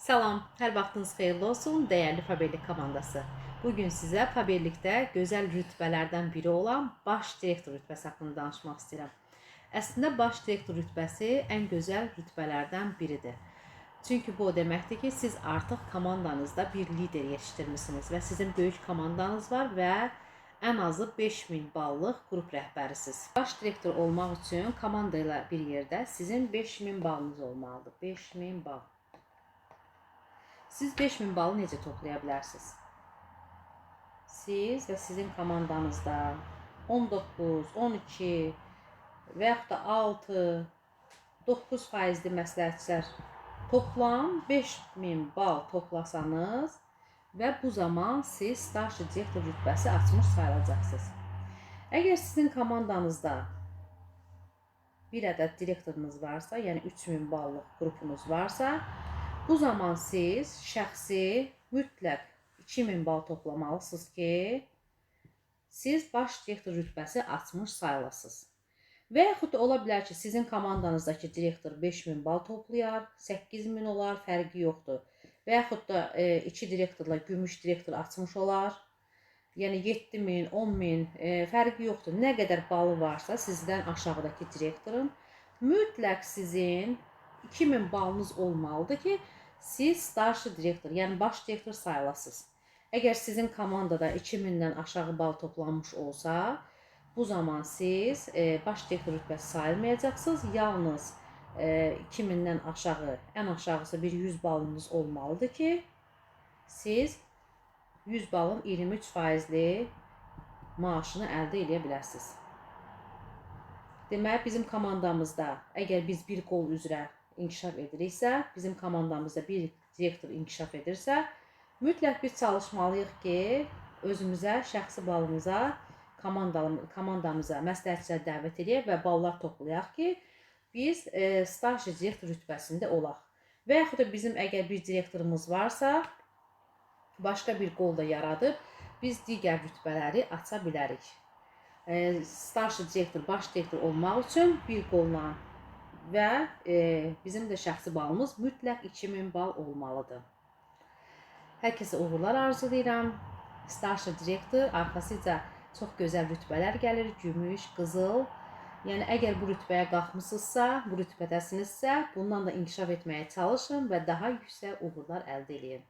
Salam, hər vaxtınız xeyirli olsun, dəyərli Faberlik komandası. Bu gün sizə Faberlikdə gözəl rütbələrdən biri olan baş direktor rütbəsi haqqında danışmaq istəyirəm. Əslində baş direktor rütbəsi ən gözəl rütbələrdən biridir. Çünki bu o deməkdir ki, siz artıq komandanızda bir lider yetişdirmisiniz və sizin böyük komandanız var və ən azı 5000 ballıq qrup rəhbərisiniz. Baş direktor olmaq üçün komanda ilə bir yerdə sizin 5000 balınız olmalıdır. 5000 bal. Siz 5000 balı necə toplaya bilərsiniz? Siz və sizin komandanızda 19, 12 və yaxud da 6, 9 faizli məsləhətçilər toplam 5000 bal toplasanız və bu zaman siz starşi direktor rütbəsi açmış sayılacaqsınız. Əgər sizin komandanızda bir ədəd direktorunuz varsa, yəni 3000 ballıq qrupunuz varsa, bu zaman siz şəxsi mütləq 2000 bal toplamalısınız ki, siz baş direktor rütbəsi açmış sayılasınız. Və yaxud da ola bilər ki, sizin komandanızdakı direktor 5000 bal toplayar, 8000 olar, fərqi yoxdur. Və yaxud da e, iki direktorla gümüş direktor açmış olar. Yəni 7000, 10000 e, fərqi yoxdur. Nə qədər balı varsa sizdən aşağıdakı direktorun mütləq sizin 2000 balınız olmalıdır ki, siz starşi direktor, yəni baş direktor sayılasınız. Əgər sizin komandada 2000-dən aşağı bal toplanmış olsa, bu zaman siz e, baş direktor rütbəsi sayılmayacaqsınız. Yalnız e, 2000-dən aşağı, ən aşağısı bir 100 balınız olmalıdır ki, siz 100 balın 23 faizli maaşını əldə edə biləsiniz. Deməli bizim komandamızda əgər biz bir qol üzrə inkişaf ediriksə, bizim komandamızda bir direktor inkişaf edirsə, mütləq biz çalışmalıyıq ki, özümüzə, şəxsi balımıza, komandamıza məsləhətçilər dəvət edək və ballar toplayaq ki, biz e, starşi direktor rütbəsində olaq. Və yaxud da bizim əgər bir direktorumuz varsa, başqa bir qol da yaradıb biz digər rütbələri aça bilərik. E, starşi direktor, baş direktor olmaq üçün bir qolla və e, bizim də şəxsi balımız mütləq 2000 bal olmalıdır. Hər kəsə uğurlar arzulayıram. Starşi direktor, arxasıca çox gözəl rütbələr gəlir, gümüş, qızıl. Yəni əgər bu rütbəyə qalxmısınızsa, bu rütbədəsinizsə, bundan da inkişaf etməyə çalışın və daha yüksək uğurlar əldə edin.